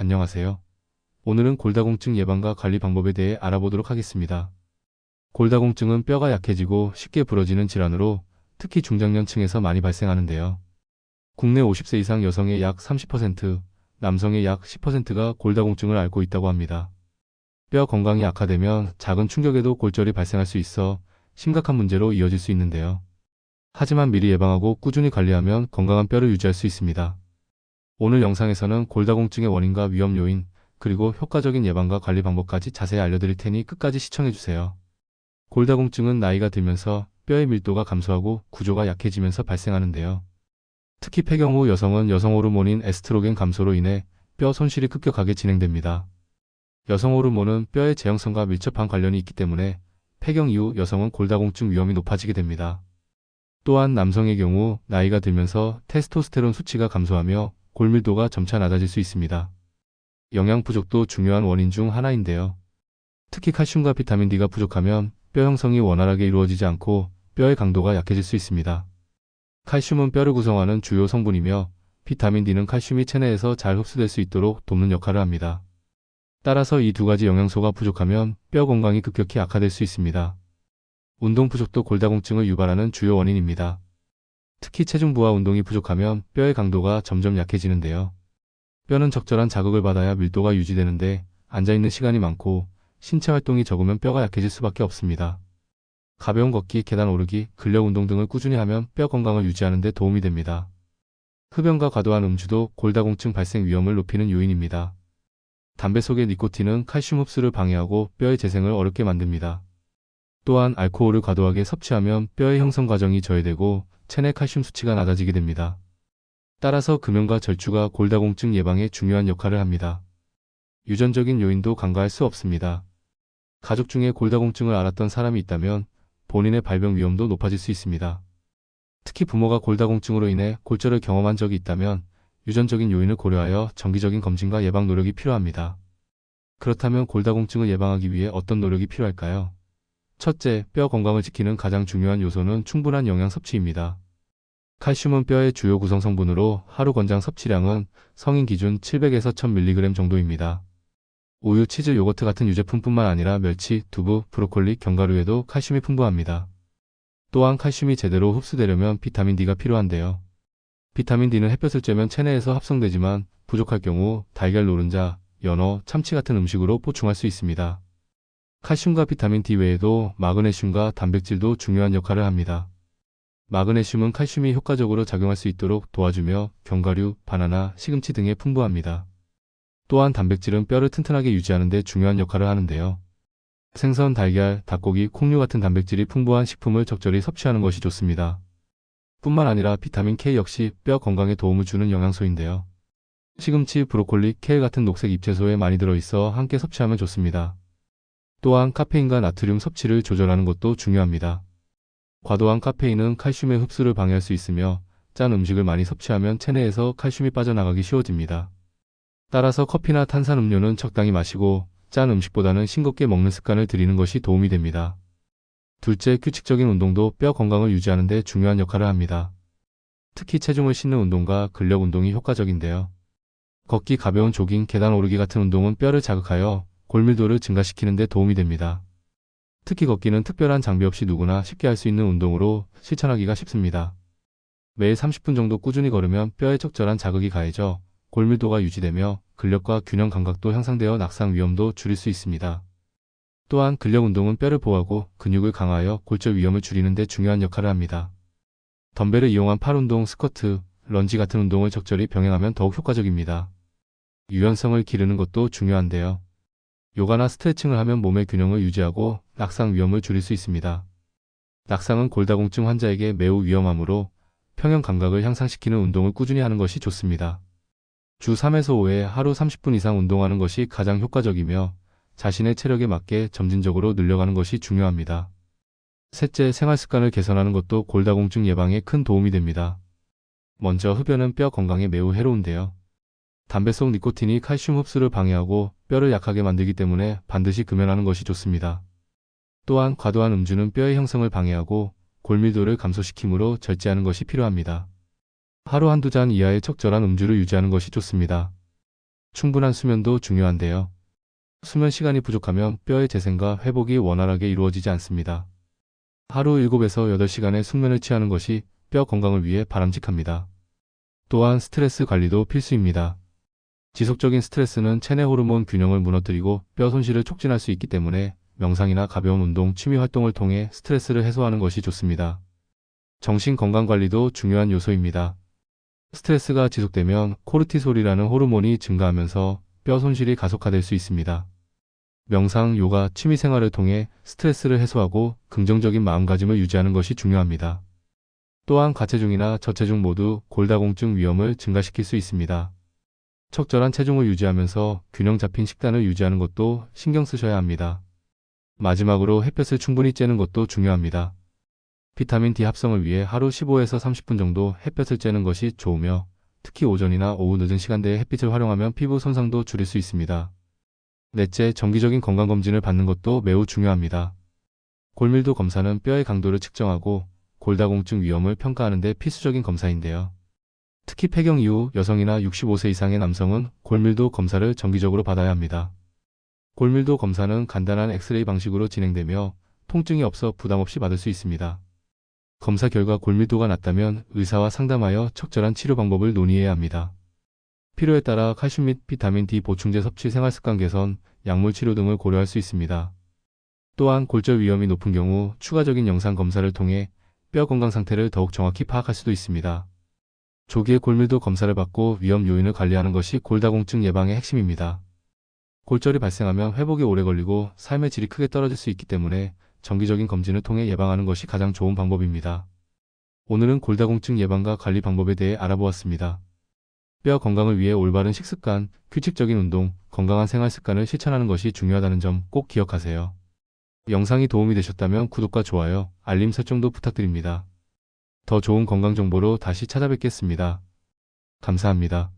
안녕하세요. 오늘은 골다공증 예방과 관리 방법에 대해 알아보도록 하겠습니다. 골다공증은 뼈가 약해지고 쉽게 부러지는 질환으로 특히 중장년층에서 많이 발생하는데요. 국내 50세 이상 여성의 약 30%, 남성의 약 10%가 골다공증을 앓고 있다고 합니다. 뼈 건강이 악화되면 작은 충격에도 골절이 발생할 수 있어 심각한 문제로 이어질 수 있는데요. 하지만 미리 예방하고 꾸준히 관리하면 건강한 뼈를 유지할 수 있습니다. 오늘 영상에서는 골다공증의 원인과 위험 요인, 그리고 효과적인 예방과 관리 방법까지 자세히 알려드릴 테니 끝까지 시청해주세요. 골다공증은 나이가 들면서 뼈의 밀도가 감소하고 구조가 약해지면서 발생하는데요. 특히 폐경 후 여성은 여성 호르몬인 에스트로겐 감소로 인해 뼈 손실이 급격하게 진행됩니다. 여성 호르몬은 뼈의 제형성과 밀접한 관련이 있기 때문에 폐경 이후 여성은 골다공증 위험이 높아지게 됩니다. 또한 남성의 경우 나이가 들면서 테스토스테론 수치가 감소하며 골밀도가 점차 낮아질 수 있습니다. 영양 부족도 중요한 원인 중 하나인데요. 특히 칼슘과 비타민 D가 부족하면 뼈 형성이 원활하게 이루어지지 않고 뼈의 강도가 약해질 수 있습니다. 칼슘은 뼈를 구성하는 주요 성분이며 비타민 D는 칼슘이 체내에서 잘 흡수될 수 있도록 돕는 역할을 합니다. 따라서 이 두 가지 영양소가 부족하면 뼈 건강이 급격히 악화될 수 있습니다. 운동 부족도 골다공증을 유발하는 주요 원인입니다. 특히 체중부와 운동이 부족하면 뼈의 강도가 점점 약해지는데요. 뼈는 적절한 자극을 받아야 밀도가 유지되는데 앉아있는 시간이 많고 신체 활동이 적으면 뼈가 약해질 수밖에 없습니다. 가벼운 걷기, 계단 오르기, 근력 운동 등을 꾸준히 하면 뼈 건강을 유지하는 데 도움이 됩니다. 흡연과 과도한 음주도 골다공증 발생 위험을 높이는 요인입니다. 담배 속의 니코틴은 칼슘 흡수를 방해하고 뼈의 재생을 어렵게 만듭니다. 또한 알코올을 과도하게 섭취하면 뼈의 형성 과정이 저해되고 체내 칼슘 수치가 낮아지게 됩니다. 따라서 금연과 절주가 골다공증 예방에 중요한 역할을 합니다. 유전적인 요인도 간과할 수 없습니다. 가족 중에 골다공증을 앓았던 사람이 있다면 본인의 발병 위험도 높아질 수 있습니다. 특히 부모가 골다공증으로 인해 골절을 경험한 적이 있다면 유전적인 요인을 고려하여 정기적인 검진과 예방 노력이 필요합니다. 그렇다면 골다공증을 예방하기 위해 어떤 노력이 필요할까요? 첫째, 뼈 건강을 지키는 가장 중요한 요소는 충분한 영양 섭취입니다. 칼슘은 뼈의 주요 구성 성분으로 하루 권장 섭취량은 성인 기준 700에서 1000mg 정도입니다. 우유, 치즈, 요거트 같은 유제품뿐만 아니라 멸치, 두부, 브로콜리, 견과류에도 칼슘이 풍부합니다. 또한 칼슘이 제대로 흡수되려면 비타민 D가 필요한데요. 비타민 D는 햇볕을 쬐면 체내에서 합성되지만 부족할 경우 달걀 노른자, 연어, 참치 같은 음식으로 보충할 수 있습니다. 칼슘과 비타민 D 외에도 마그네슘과 단백질도 중요한 역할을 합니다. 마그네슘은 칼슘이 효과적으로 작용할 수 있도록 도와주며 견과류, 바나나, 시금치 등에 풍부합니다. 또한 단백질은 뼈를 튼튼하게 유지하는 데 중요한 역할을 하는데요. 생선, 달걀, 닭고기, 콩류 같은 단백질이 풍부한 식품을 적절히 섭취하는 것이 좋습니다. 뿐만 아니라 비타민 K 역시 뼈 건강에 도움을 주는 영양소인데요. 시금치, 브로콜리, 케일 같은 녹색 잎채소에 많이 들어있어 함께 섭취하면 좋습니다. 또한 카페인과 나트륨 섭취를 조절하는 것도 중요합니다. 과도한 카페인은 칼슘의 흡수를 방해할 수 있으며 짠 음식을 많이 섭취하면 체내에서 칼슘이 빠져나가기 쉬워집니다. 따라서 커피나 탄산음료는 적당히 마시고 짠 음식보다는 싱겁게 먹는 습관을 들이는 것이 도움이 됩니다. 둘째, 규칙적인 운동도 뼈 건강을 유지하는 데 중요한 역할을 합니다. 특히 체중을 싣는 운동과 근력 운동이 효과적인데요. 걷기, 가벼운 조깅, 계단 오르기 같은 운동은 뼈를 자극하여 골밀도를 증가시키는 데 도움이 됩니다. 특히 걷기는 특별한 장비 없이 누구나 쉽게 할 수 있는 운동으로 실천하기가 쉽습니다. 매일 30분 정도 꾸준히 걸으면 뼈에 적절한 자극이 가해져 골밀도가 유지되며 근력과 균형 감각도 향상되어 낙상 위험도 줄일 수 있습니다. 또한 근력 운동은 뼈를 보호하고 근육을 강화하여 골절 위험을 줄이는 데 중요한 역할을 합니다. 덤벨을 이용한 팔 운동, 스쿼트, 런지 같은 운동을 적절히 병행하면 더욱 효과적입니다. 유연성을 기르는 것도 중요한데요. 요가나 스트레칭을 하면 몸의 균형을 유지하고 낙상 위험을 줄일 수 있습니다. 낙상은 골다공증 환자에게 매우 위험하므로 평형 감각을 향상시키는 운동을 꾸준히 하는 것이 좋습니다. 주 3에서 5회 하루 30분 이상 운동하는 것이 가장 효과적이며 자신의 체력에 맞게 점진적으로 늘려가는 것이 중요합니다. 셋째, 생활 습관을 개선하는 것도 골다공증 예방에 큰 도움이 됩니다. 먼저 흡연은 뼈 건강에 매우 해로운데요. 담배 속 니코틴이 칼슘 흡수를 방해하고 뼈를 약하게 만들기 때문에 반드시 금연하는 것이 좋습니다. 또한 과도한 음주는 뼈의 형성을 방해하고 골밀도를 감소시키므로 절제하는 것이 필요합니다. 하루 한두 잔 이하의 적절한 음주를 유지하는 것이 좋습니다. 충분한 수면도 중요한데요. 수면 시간이 부족하면 뼈의 재생과 회복이 원활하게 이루어지지 않습니다. 하루 7에서 8시간의 숙면을 취하는 것이 뼈 건강을 위해 바람직합니다. 또한 스트레스 관리도 필수입니다. 지속적인 스트레스는 체내 호르몬 균형을 무너뜨리고 뼈 손실을 촉진할 수 있기 때문에 명상이나 가벼운 운동, 취미 활동을 통해 스트레스를 해소하는 것이 좋습니다. 정신 건강 관리도 중요한 요소입니다. 스트레스가 지속되면 코르티솔이라는 호르몬이 증가하면서 뼈 손실이 가속화될 수 있습니다. 명상, 요가, 취미 생활을 통해 스트레스를 해소하고 긍정적인 마음가짐을 유지하는 것이 중요합니다. 또한 가체중이나 저체중 모두 골다공증 위험을 증가시킬 수 있습니다. 적절한 체중을 유지하면서 균형 잡힌 식단을 유지하는 것도 신경 쓰셔야 합니다. 마지막으로 햇볕을 충분히 쬐는 것도 중요합니다. 비타민 D 합성을 위해 하루 15에서 30분 정도 햇볕을 쬐는 것이 좋으며 특히 오전이나 오후 늦은 시간대에 햇빛을 활용하면 피부 손상도 줄일 수 있습니다. 넷째, 정기적인 건강검진을 받는 것도 매우 중요합니다. 골밀도 검사는 뼈의 강도를 측정하고 골다공증 위험을 평가하는 데 필수적인 검사인데요. 특히 폐경 이후 여성이나 65세 이상의 남성은 골밀도 검사를 정기적으로 받아야 합니다. 골밀도 검사는 간단한 엑스레이 방식으로 진행되며 통증이 없어 부담 없이 받을 수 있습니다. 검사 결과 골밀도가 낮다면 의사와 상담하여 적절한 치료 방법을 논의해야 합니다. 필요에 따라 칼슘 및 비타민 D 보충제 섭취 생활 습관 개선, 약물 치료 등을 고려할 수 있습니다. 또한 골절 위험이 높은 경우 추가적인 영상 검사를 통해 뼈 건강 상태를 더욱 정확히 파악할 수도 있습니다. 조기에 골밀도 검사를 받고 위험 요인을 관리하는 것이 골다공증 예방의 핵심입니다. 골절이 발생하면 회복이 오래 걸리고 삶의 질이 크게 떨어질 수 있기 때문에 정기적인 검진을 통해 예방하는 것이 가장 좋은 방법입니다. 오늘은 골다공증 예방과 관리 방법에 대해 알아보았습니다. 뼈 건강을 위해 올바른 식습관, 규칙적인 운동, 건강한 생활 습관을 실천하는 것이 중요하다는 점 꼭 기억하세요. 영상이 도움이 되셨다면 구독과 좋아요, 알림 설정도 부탁드립니다. 더 좋은 건강 정보로 다시 찾아뵙겠습니다. 감사합니다.